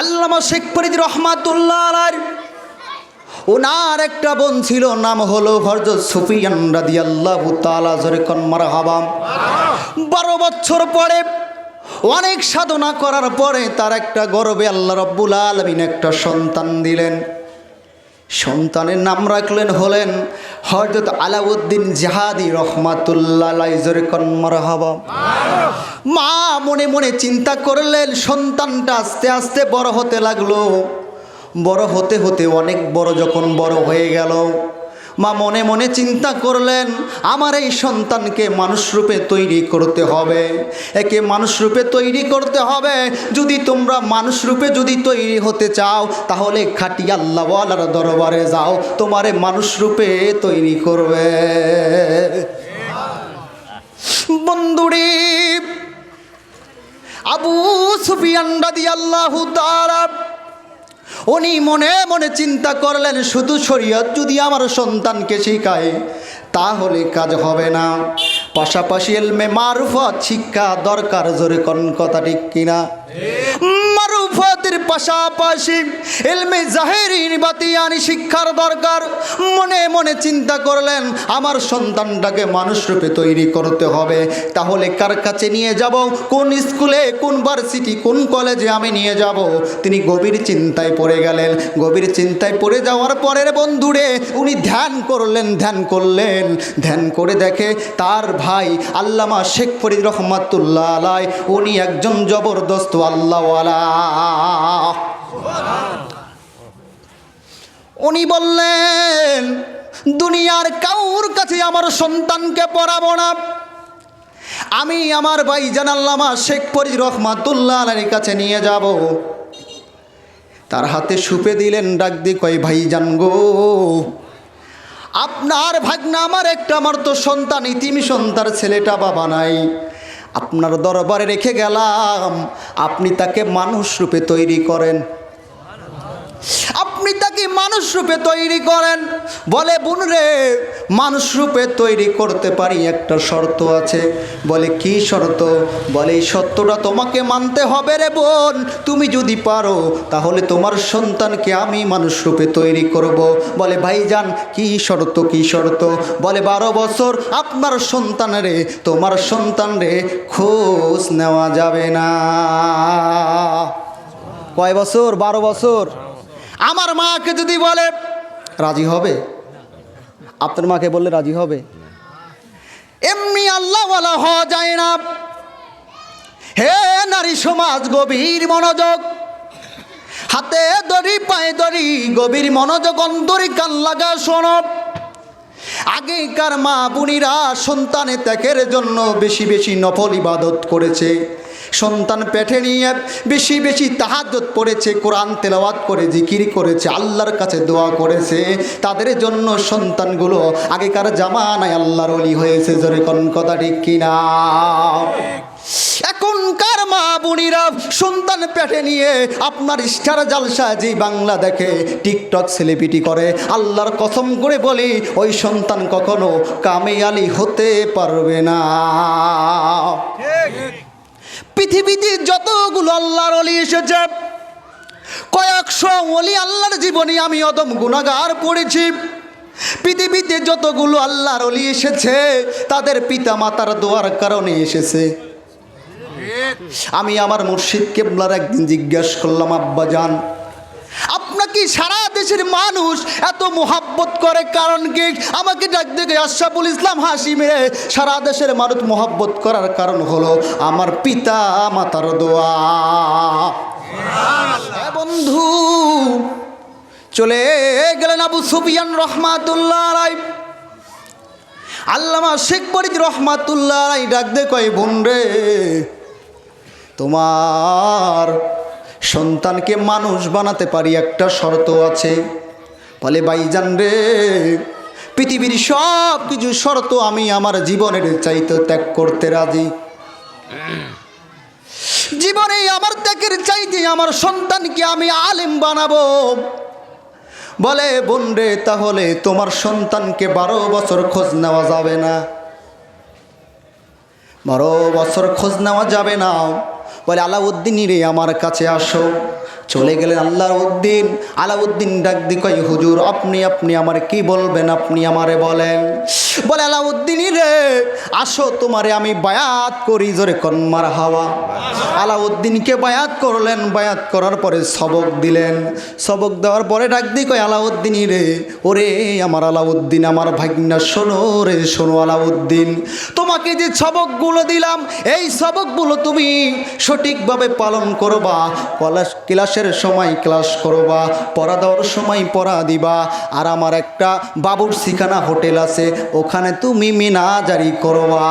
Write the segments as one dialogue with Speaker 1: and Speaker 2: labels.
Speaker 1: আল্লামা শেখ ফরিদ রহমাতুল্লাহ ওনার একটা বোন ছিল, নাম হলো হরজত সুফিয়ান রাদি আল্লাহ তালা মারহাবাম বারো বছর পরে, অনেক সাধনা করার পরে তার একটা গর্বে আল্লাহ রব্বুল আলমিন একটা সন্তান দিলেন। সন্তানের নাম রাখলেন হলেন হজরত আলাউদ্দিন জাহাদি রহমাতুল্লাহ কন্মার হাবাম মা মনে মনে চিন্তা করলেন, সন্তানটা আস্তে আস্তে বড় হতে লাগল। বড় হতে হতে অনেক বড় যখন বড় হয়ে গেল মা মনে মনে চিন্তা করলেন, আমার এই সন্তানকে মানুষরূপে তৈরি করতে হবে। একে মানুষরূপে তৈরি করতে হবে। যদি তোমরা মানুষরূপে যদি তৈরি হতে চাও, তাহলে খাটি আল্লাহওয়ালার দরবারে যাও, তোমারে মানুষরূপে তৈরি করবে। বন্ধুরি, আবু সুফিয়ান রাদি আল্লাহ উনি মনে মনে চিন্তা করলেন, শুধু শরীয়ত যদি আমার সন্তানকে শেখায়, তাহলে কাজ হবে না। পাশাপাশি এলমে মারুফত শিক্ষা দরকার, জোরে কোন কথা ঠিক কিনা? পাশাপাশি এলমে জাহেরিন বাতিয়ানি শিক্ষার দরকার। মনে মনে চিন্তা করলেন, আমার সন্তানটাকে মানুষরূপে তৈরি করতে হবে। তাহলে কার কাছে নিয়ে যাব? কোন স্কুলে, কোন ভার্সিটি, কোন কলেজে আমি নিয়ে যাব? তিনি গভীর চিন্তায় পড়ে গেলেন। গভীর চিন্তায় পড়ে যাওয়ার পরের বন্ধুরে উনি ধ্যান করলেন ধ্যান করলেন। ধ্যান করে দেখে তার ভাই আল্লামা শেখ ফরিদ রহমাতুল্লাহ আলাই, উনি একজন জবরদস্ত আল্লাহওয়ালা। উনি বললেন, দুনিয়ার কাউর কাছে আমার সন্তানকে পড়াবো না। আমি আমার ভাই জানাল্লামা শেখ ফরিদ রহমাতুল্লাহ কাছে নিয়ে যাব। তার হাতে সুপে দিলেন, ডাক দি কয়, ভাই জান গো, আপনার ভাগনা আমার একটা আমার তো সন্তান, ইতিমি সন্তান, ছেলেটা বাবা নাই। আপনার দরবারে রেখে গেলাম। আপনি তাকে মানুষ রূপে তৈরি করেন। আপনি তাকে মানুষ রূপে তৈরি করেন? বলে, বোন রে, মানুষ রূপে তৈরি করতে পারি, একটা শর্ত আছে। বলে, কি শর্ত? বলে, এই সত্যটা তোমাকে মানতে হবে রে বোন। তুমি যদি পারো, তাহলে তোমার সন্তানকে আমি মানুষ রূপে তৈরি করব। বলে, ভাইজান, কি শর্ত কি শর্ত? বলে, বারো বছর আপনার সন্তান রে, তোমার সন্তান রে খোঁজ নেওয়া যাবে না। কয় বছর? বারো বছর? আমার মাকে যদি বলে, রাজি হবে? আপনার মাকে বললে রাজি হবে? এমনি আল্লাহ বলা হওয়া যায় না। হে নারী সমাজ, গভীর মনোযোগ। হাতে দড়ি, পায়ে দড়ি, গভীর মনোযোগ, অন্তরি কান লাগা শোনব আগেকার মা বুনিরা সন্তানে ত্যাগের জন্য বেশি বেশি নফল ইবাদত করেছে। সন্তান পেটে নিয়ে বেশি বেশি তাহাজত পড়েছে, কোরআন তেলাওয়াত করে, জিকির করেছে, আল্লাহর কাছে দোয়া করেছে। তাদের জন্য সন্তানগুলো আগেকার জামানায় আল্লাহর অলি হয়েছে। জোরে কোন কথা ঠিক কিনা? এখনকার মা বোনিরা সন্তান পেটে নিয়ে আপনার স্টার জালসা যে বাংলা দেখে, টিকটক সেলিব্রিটি করে, আল্লাহর কসম করে বলি, ওই সন্তান কখনো কামেয়ালি হতে পারবে না। পৃথিবীতে যতগুলো আল্লাহর অলি এসেছে কয়েকশো অলি আল্লাহর জীবনে আমি অদম গুণাগার পড়েছি। পৃথিবীতে যতগুলো আল্লাহর অলি এসেছে তাদের পিতা মাতার দোয়ার কারণে এসেছে। আমি আমার মুর্শিদ কেবলার একদিন জিজ্ঞাসা করলাম আব্বা যান আপনাকে সারা দেশের মানুষ এত মোহাব্বত করে কারণ কি? আমাকে ডাক দেখে আশরাফুল ইসলাম হাসি মেরে সারা দেশের মানুষ মোহাব্বত করার কারণ হলো আমার পিতা মাতার দোয়া। বন্ধু চলে গেলেন আবু সুফিয়ান রহমাতুল্লাহ রায় আল্লামা শেখ ফরিদ রহমাতুল্লাহ রায় ডাক দে কয় বোন রে তোমার সন্তানকে মানুষ বানাতে পারি একটা শর্ত আছে। বলে ভাইজান রে, পৃথিবীর সব কিছু শর্ত আমি আমার জীবনের চাইতে ত্যাগ করতে রাজি। জীবনে আমার ত্যাগের চাইতে আমার সন্তানকে আমি আলেম বানাবো। বলে, বোন রে, তাহলে তোমার সন্তানকে বারো বছর খোঁজ নেওয়া যাবে না। বারো বছর খোঁজ নেওয়া যাবে না। বলে আলাউদ্দিনই রে আমার কাছে আসো। চলে গেলেন আল্লাহর উদ্দিন। আলাউদ্দিন ডাক দি কই হুজুর, আপনি আপনি আমার কি বলবেন? আপনি আমারে বলেন। বলে, আলাউদ্দিনই রে, আসো তোমারে আমি বায়াত করি জোরে কন্মার হাওয়া। আলাউদ্দিনকে বায়াত করলেন। বায়াত করার পরে সবক দিলেন। সবক দেওয়ার পরে ডাক দি কই আলাউদ্দিনই রে, ওরে আমার আলাউদ্দিন, আমার ভাগ্না, শোনো রে, শোনো আলাউদ্দিন। তোমাকে যে সবকগুলো দিলাম, এই সবকগুলো তুমি সঠিকভাবে পালন করবা। কলাস, ক্লাস ক্লাসের সময় ক্লাস করবা, পড়া দেওয়ার সময় পড়া দিবা। আর আমার একটা বাবুর শিখানা হোটেল আছে, ওখানে তুমি মিনাজারি করবা।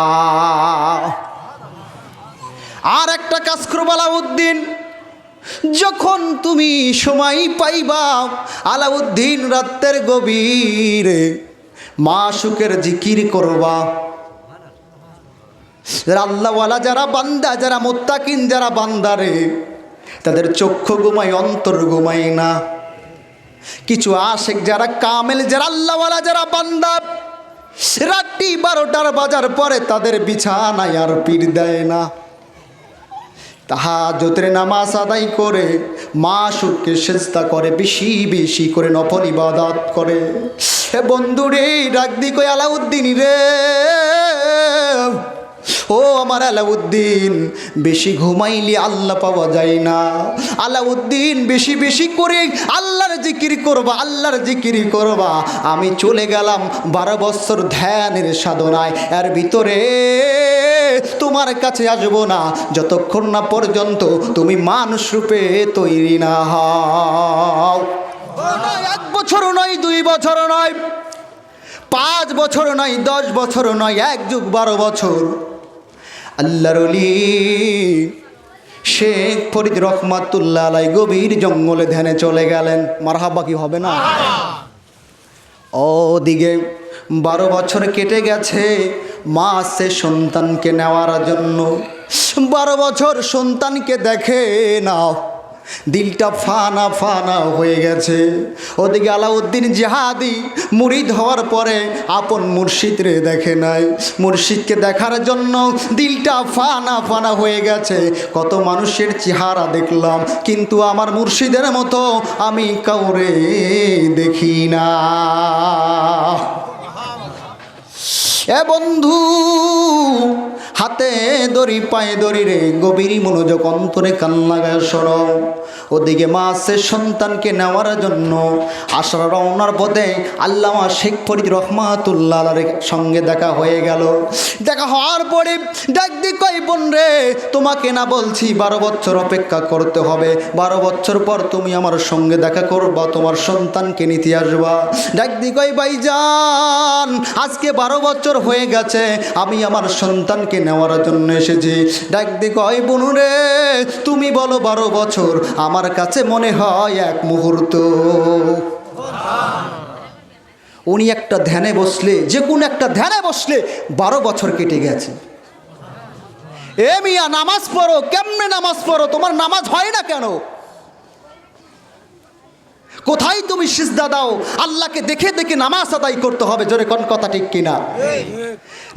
Speaker 1: আর একটা কাজ করবা আলাউদ্দিন, যখন তুমি সময় পাইবা, আলাউদ্দিন রাতের গভীরে মা সুখের জিকির করবা। আল্লাহওয়ালা যারা বান্দা, যারা মোত্তাকিন, যারা বান্দারে তাদের চক্ষু ঘুমাই অন্তর ঘুমাই না। কিছু আশেক যারা কামেল, যারা আল্লাহওয়ালা, যারা বান্দা, রাত্রি বারোটার বাজার পরে তাদের বিছানায় আর পীর দেয় না। তাহা জোতের নামাজ আদায় করে, মা সুখকে চেষ্টা করে, বেশি বেশি করে নফল ইবাদত করে। বন্ধুরে, ডাক দি কই আলাউদ্দিন রে। ও আমার আলাউদ্দিন, বেশি ঘুমাইলে আল্লাহ পাওয়া যায় না। আলাউদ্দিন, বেশি বেশি করে আল্লাহর জিকির করবা, আল্লাহর জিকির করবা। আমি চলে গেলাম বারো বছর ধ্যানের সাধনায়। এর ভিতরে তোমার কাছে আসব না। যতক্ষণ না পর্যন্ত তুমি মানুষ রূপে তৈরি না হও। এক বছর নয়, দুই বছর নয়, পাঁচ বছর নয়, দশ বছর নয়, এক যুগ বারো বছর। আল্লাহর শেখ ফরিদ রহমাতুল্লাহ আলাই গভীর জঙ্গলে ধ্যানে চলে গেলেন। মারহাবা কি হবে না? ওদিকে বারো বছর কেটে গেছে মা সে সন্তানকে নেওয়ার জন্য। বারো বছর সন্তানকে দেখে নাও। দিলটা ফানা ফানা হয়ে গেছে। ওদিকে আলাউদ্দিন জিহাদি মুরিদ হওয়ার পরে আপন মুর্শিদরে দেখে নাই। মুর্শিদকে দেখার জন্য দিলটা ফানা ফানা হয়ে গেছে। কত মানুষের চেহারা দেখলাম, কিন্তু আমার মুর্শিদের মতো আমি কাউরে দেখি না। এ বন্ধু হাতে দড়ি পায়ে দড়ি রে গভীর মনোযোগ অন্তরে কান লাগায় সরো। ওদিকে মা আছে সন্তানকে নেওয়ার জন্য আশরা রওনার পথে আল্লামা শেখ ফরিদ রহমাতুল্লাহ সঙ্গে দেখা হয়ে গেল। দেখা হওয়ার পরে ডাক দি কই বোন রে, তোমাকে না বলছি বারো বছর অপেক্ষা করতে হবে। বারো বছর পর তুমি আমার সঙ্গে দেখা করবা, তোমার সন্তানকে নিতে আসবা। ডাক কই ভাইজান আজকে বারো বছর হয়ে গেছে, আমি আমার সন্তানকে নেওয়ার জন্য এসেছি। ডাক দি কই বোন রে, তুমি বলো বারো বছর আমার কাছে মনে হয় এক মুহূর্ত। উনি একটা ধ্যানে বসলে, যে কোন একটা ধ্যানে বসলে বারো বছর কেটে গেছে। এ মিয়া, নামাজ পড়ো, কেমনে নামাজ পড়ো? তোমার নামাজ হয় না কেন? কোথায় তুমি সিজদা দাও? আল্লাহকে দেখে দেখে নামাজ আদায় করতে হবে। জোরে কোন কথা ঠিক কিনা?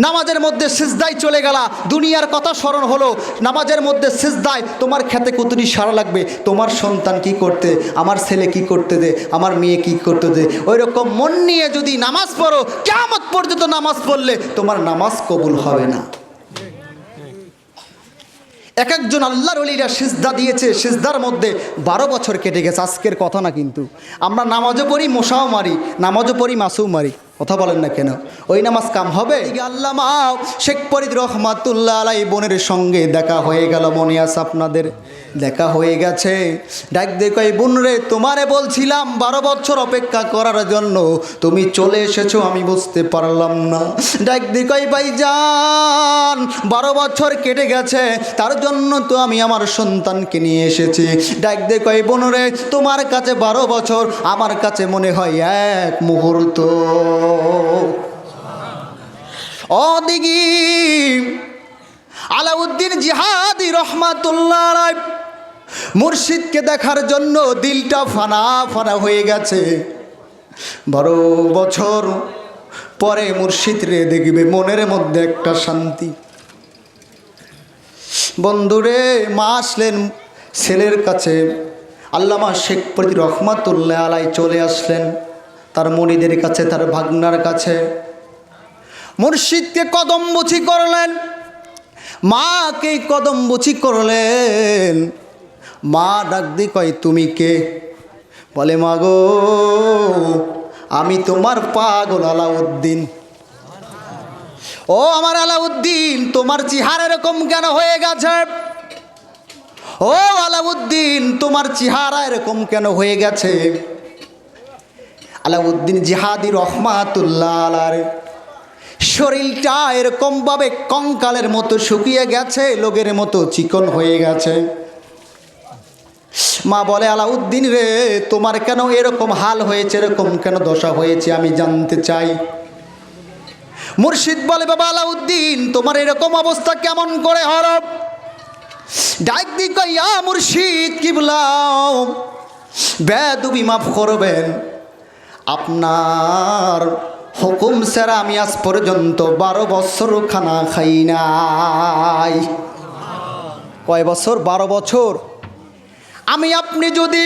Speaker 1: নামাজের মধ্যে সিজদায় চলে গেলা, দুনিয়ার কথা স্মরণ হলো। নামাজের মধ্যে সিজদায় তোমার খেতে কুতুরি সারা লাগবে। তোমার সন্তান কি করতে? আমার ছেলে কি করতে দে? আমার মেয়ে কি করতে দে? ওই রকম মন নিয়ে যদি নামাজ পড়ো কেমন পর্যন্ত নামাজ পড়লে তোমার নামাজ কবুল হবে না। এক একজন আল্লাহর অলিরা সিজদা দিয়েছে, সিজদার মধ্যে বারো বছর কেটে গেছে, আজকের কথা না কিন্তু। আমরা নামাজও পড়ি, মশাও মারি, নামাজও পড়ি মাসও মারি, কথা বলেন না কেন? ওই নামাজ কাম হবে? আল্লাহ মাও শেখ ফরিদ রহমাতুল্লাহ আলাই বোনের সঙ্গে দেখা হয়ে গেল মনে আছে আপনাদের। দেখা হয়ে গেছে। ডাক দেখো বোন রে, তোমারে বলছিলাম বারো বছর অপেক্ষা করার জন্য। তুমি চলে এসেছ, আমি বুঝতে পারলাম না। ডাক দেখো ভাই যান বারো বছর কেটে গেছে, তার জন্য তো আমি আমার সন্তানকে নিয়ে এসেছি। ডাক দেখো বোন রে, তোমার কাছে বারো বছর, আমার কাছে মনে হয় এক মুহূর্ত। অদিগি আলাউদ্দিন জিহাদি রহমাতুল্লাহ মুর্শিদকে দেখার জন্য দিলটা ফানা ফানা হয়ে গেছে। বারো বছর পরে মুর্শিদ রে দেখবে মনের মধ্যে একটা শান্তি। বন্ধুরে, মা আসলেন ছেলের কাছে। আল্লামা শেখ প্রতি রহমাতুল্লাহ আলাই চলে আসলেন তার মনিদের কাছে, তার ভাগনার কাছে। মুর্শিদকে কদম বুঝি করলেন। মাকে কদম বুঝি করলেন। মা ডাক দি কয়, তুমি কে? বলে, মা গো, আমি তোমার পাগল আলাউদ্দিন। ও আমার আলাউদ্দিন, তোমার চেহারা এরকম কেন হয়ে গেছে? ও আলাউদ্দিন, তোমার চেহারা এরকম কেন হয়ে গেছে? আলাউদ্দিন জিহাদি রহমাতুল্লাহ আলার, শরীরটা এরকমভাবে কঙ্কালের মতো শুকিয়ে গেছে, লোকের মতো চিকন হয়ে গেছে। মা বলে, আলাউদ্দিন রে, তোমার কেন এরকম হাল হয়েছে? এরকম কেন দশা হয়েছে? আমি জানতে চাই। মুর্শিদ বলে, বাবা আলাউদ্দিন, তোমার এরকম অবস্থা কেমন করে হরব ডাক দি কইয়া, মুর্শিদ কি বলাও বেদুবি মাফ করবেন। আপনার হুকুম সেরা আমি আজ পর্যন্ত বারো বছর খানা খাই নাই। কয় বছর? বারো বছর? আমি আপনি যদি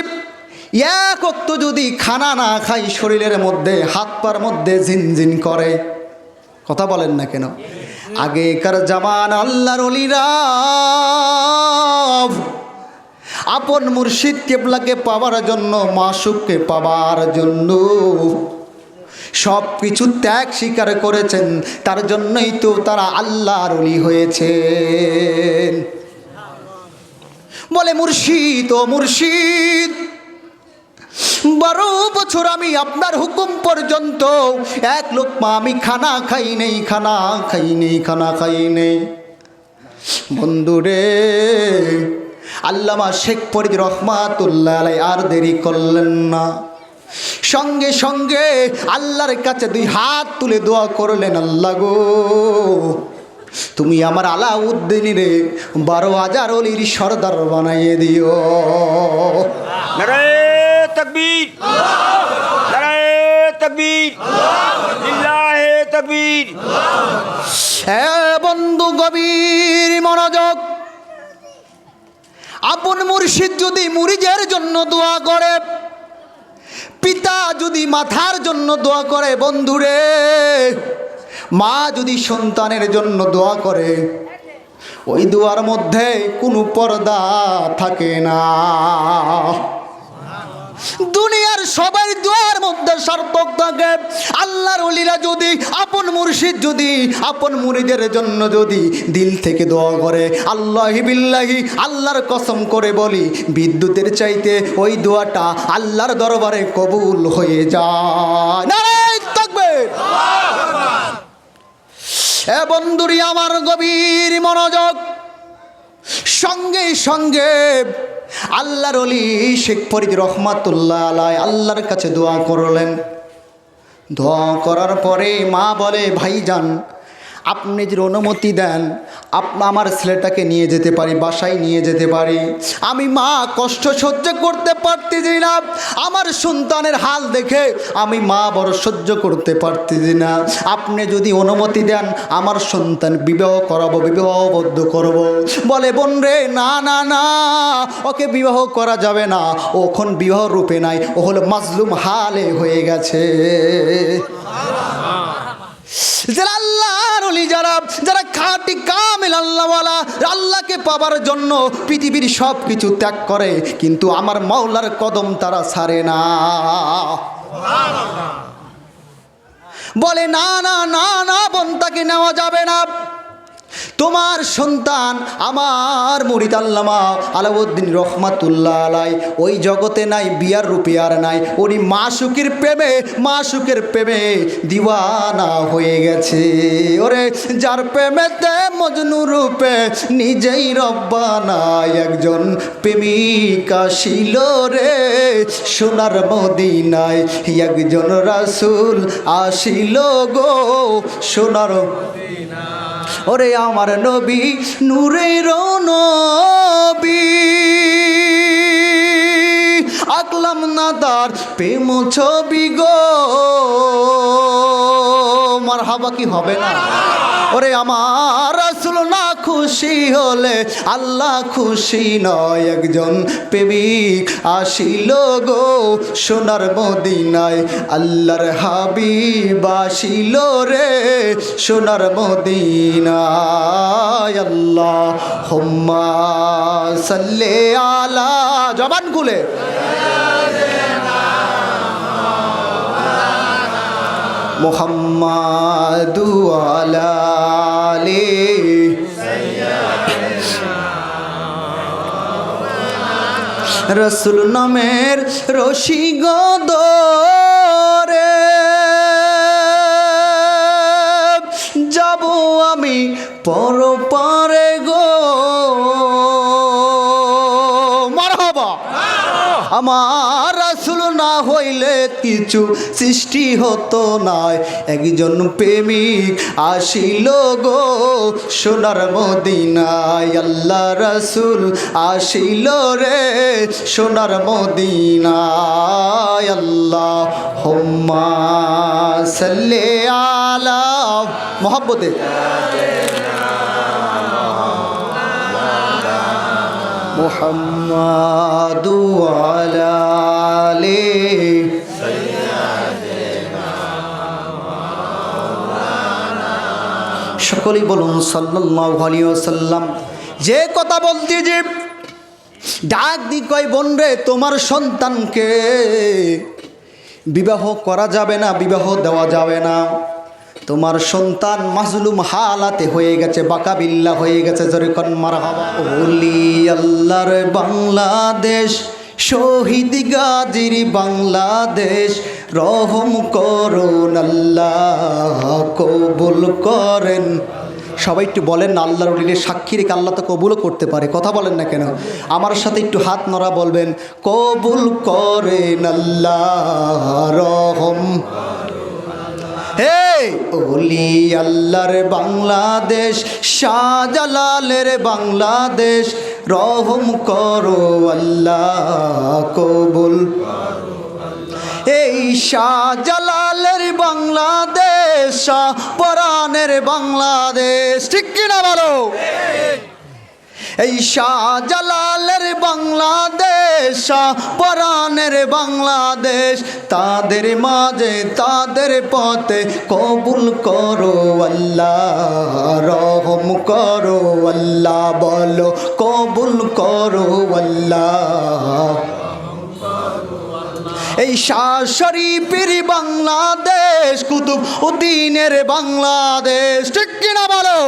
Speaker 1: এক অক্ত যদি খানা না খাই, শরীরের মধ্যে, হাত পার মধ্যে ঝিনঝিন করে, কথা বলেন না কেন? আগেকার জামান আল্লাহর অলিরা, আপন মুর্শিদ কেবলাকে পাওয়ার জন্য, মাসুককে পাওয়ার জন্য সব কিছু ত্যাগ স্বীকার করেছেন। তার জন্যই তো তারা আল্লাহর অলি হয়েছেন। বলে মুর্শিদ, ও মুর্শিদ, বারো বছর আমি আপনার হুকুম পর্যন্ত এক লোকমা আমি খানা খাই নেই, খানা খাই নেই, খানা খাই নেই। বন্ধুরে আল্লামা শেখ ফরিদ রহমাতুল্লাহ আলাই আর দেরি করলেন না। সঙ্গে সঙ্গে আল্লাহর কাছে দুই হাত তুলে দোয়া করলেন, আল্লাহ গো। তুমি আমার আলাউদ্দিন রে বারো হাজার অলির সর্দার বানাইয়ে দিও।
Speaker 2: তকবীর। তকবীর। তকবীর।
Speaker 1: হ্যাঁ বন্ধু গভীর মনোযোগ আপন মুর্শিদ যদি মুরিজের জন্য দোয়া করে পিতা যদি মাথার জন্য দোয়া করে বন্ধুরে মা যদি সন্তানের জন্য দোয়া করে, ওই দোয়ার মধ্যে কোনো পর্দা থাকে না। দুনিয়ার সবাই দোয়ার মধ্যে সার্থক থাকে। আল্লাহর অলিরা যদি, আপন মুর্শিদ যদি, আপন মুরিদের জন্য যদি দিল থেকে দোয়া করে, আল্লাহ বিল্লাহি, আল্লাহর কসম করে বলি, বিদ্যুতের চাইতে ওই দোয়াটা আল্লাহর দরবারে কবুল হয়ে যায়। নারায় এ বন্ধুরি, আমার গভীর মনোযোগ। সঙ্গে সঙ্গে আল্লাহর অলি শেখ ফরিদ রহমাতুল্লাহ আলাই আল্লাহর কাছে দোয়া করলেন। দোয়া করার পরে মা বলে, ভাইজান আপনি যদি অনুমতি দেন, আপ আমার ছেলেটাকে নিয়ে যেতে পারি, বাসায় নিয়ে যেতে পারি। আমি মা, কষ্ট সহ্য করতে পারতেছি না। আমার সন্তানের হাল দেখে আমি মা বড় সহ্য করতে পারতেছি না। আপনি যদি অনুমতি দেন, আমার সন্তান বিবাহ করাবো, বিবাহবদ্ধ করব। বলে, বোন রে, না না না, ওকে বিবাহ করা যাবে না। ওখন বিবাহ রূপে নাই। ও হলো মাজলুম হালে হয়ে গেছে। যারা আল্লাহর অলি, যারা যারা খাঁটি কামেল আল্লাহওয়ালা আল্লাহকে পাবার জন্য পৃথিবীর সব কিছু ত্যাগ করে, কিন্তু আমার মাওলার কদম তারা ছাড়ে না। বলে, না না না না, বন্তাকে তাকে নেওয়া যাবে না। তোমার সন্তান আমার মুরিদ আল্লামা আলাউদ্দিন রহমাতুল্লাহ আলাই। ওই জগতে নাই, বিয়ার রূপে আর নাই। উনি মাসুকের প্রেমে মাসুকের প্রেমে দিওয়ানা হয়ে গেছে। ওরে, যার প্রেমেতে মজনু রূপে নিজেই রব্বানা একজন প্রেমিকা ছিল রে। সোনার মদিনায় একজন রাসুল আসিল গো, সোনার ওরে আমার নবী, নূরের নবী। আকলাম না তার প্রেম ছবি গো। মার হাবা কি হবে না? ওরে আমার খুশি হলে আল্লাহ খুশি নয় একজন প্রেমিক আসিল গো সোনার মদিনায়। আল্লাহর হাবিব আসিল রে সোনার মদিনায়। আল্লাহ হোম্মা সাল্লে আলা জবান খুলে। মোহাম্মদু আলালে রসুল নামের রশি গদরে। যাব আমি পর পারে গো আমার না হইলে কিছু সৃষ্টি হতো নাই একজন প্রেমিক আসিল গো সোনার মদিনায় আল্লাহ রাসুল আসিল রে সোনার মদিনায় আল্লাহ হোম্মা সাল্লে আলা মোহাব্বতে محمد وعلى آله সকলেই বলুন সাল্লাল্লাহু আলাইহি ওয়াসাল্লাম যে কথা বলতে যে ডাক দি কয় বোন রে তোমার সন্তানকে বিবাহ করা যাবে না বিবাহ দেওয়া যাবে না তোমার সন্তান মাজলুম হালাতে হয়ে গেছে বাকাবিল্লা হয়ে গেছে যেরকম মারহাবা ওলি আল্লাহর বাংলাদেশ শহীদ গাজীর বাংলাদেশ, রহম করুন আল্লাহ, কবুল করেন। সবাই একটু বলেন না, আল্লাহর উলিলে সাক্ষী আল্লাহ তো কবুলও করতে পারে। কথা বলেন না কেন? আমার সাথে একটু হাত নড়া বলবেন, কবুল করেন আল্লাহ, রহম। হে ওলি আল্লাহর বাংলাদেশ, শাহজালালের বাংলাদেশ রহম করো আল্লাহ, কবুল। এই শাহজালালের বাংলাদেশ পরাণের বাংলাদেশ, ঠিক কিনা বলো? এই শাহ শাহজালালের বাংলাদেশ পরাণের বাংলাদেশ। তাদের মাঝে, তাদের পথে কবুল করো আল্লাহ, রহম করো আল্লাহ, বলো কবুল করো আল্লাহ। এই শাহ শরীফের বাংলাদেশ কুতুব উদ্দিনের বাংলাদেশ, ঠিক কিনা বলো?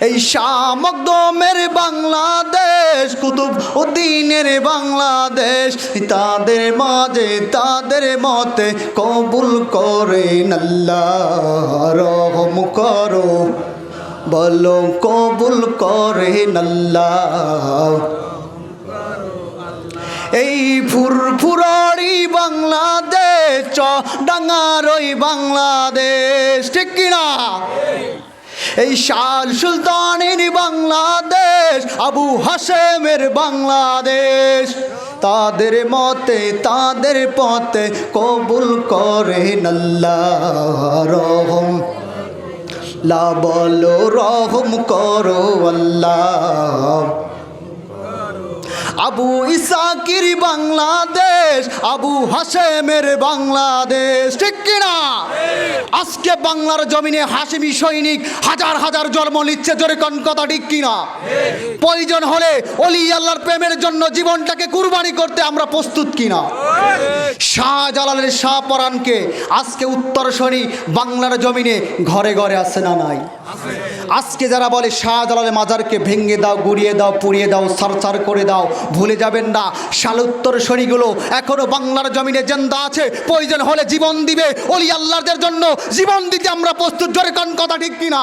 Speaker 1: এই শামকদমের বাংলাদেশ, কুতুব উদ্দিনের বাংলাদেশ, তাদের মাঝে, তাদের মতে কবুল করে আল্লাহ, রহম করো, বলো কবুল করে আল্লাহ। এই ফুরফুরারি বাংলাদেশ চ ডাঙ্গার ওই বাংলাদেশ, ঠিক কিনা? এই শাল সুলতানের বাংলাদেশ, আবু হাসেমের বাংলাদেশ। তাদের মতে, তাদের পথে কবুল করে আল্লাহ লা বলো, রহম করো আল্লাহ। আবু ইসাকির বাংলাদেশ, আবু হাসেমের বাংলাদেশ, ঠিক কিনা? আজকে বাংলার জমিনে হাসিমি সৈনিক হাজার হাজার জন্ম নিচ্ছে, জোরে কোন কথা ঠিক কিনা? প্রয়োজন হলে অলি আল্লাহর প্রেমের জন্য জীবনটাকে কুরবানি করতে আমরা প্রস্তুত কিনা? শাহজালালের শাহ পরাণকে আজকে উত্তর শনি বাংলার জমিনে ঘরে ঘরে আছে না নাই? আজকে যারা বলে শাহজালালের মাজারকে ভেঙে দাও, গুড়িয়ে দাও, পুড়িয়ে দাও সারচার করে দাও, ভুলে যাবেন না। শাল উত্তর শনিগুলো এখনও বাংলার জমিনে জেন্দা আছে। প্রয়োজন হলে জীবন দিবে অলি আল্লাহদের জন্য। জীবন দিতে আমরা প্রস্তুত। জোরে কন কথা ঠিক কিনা?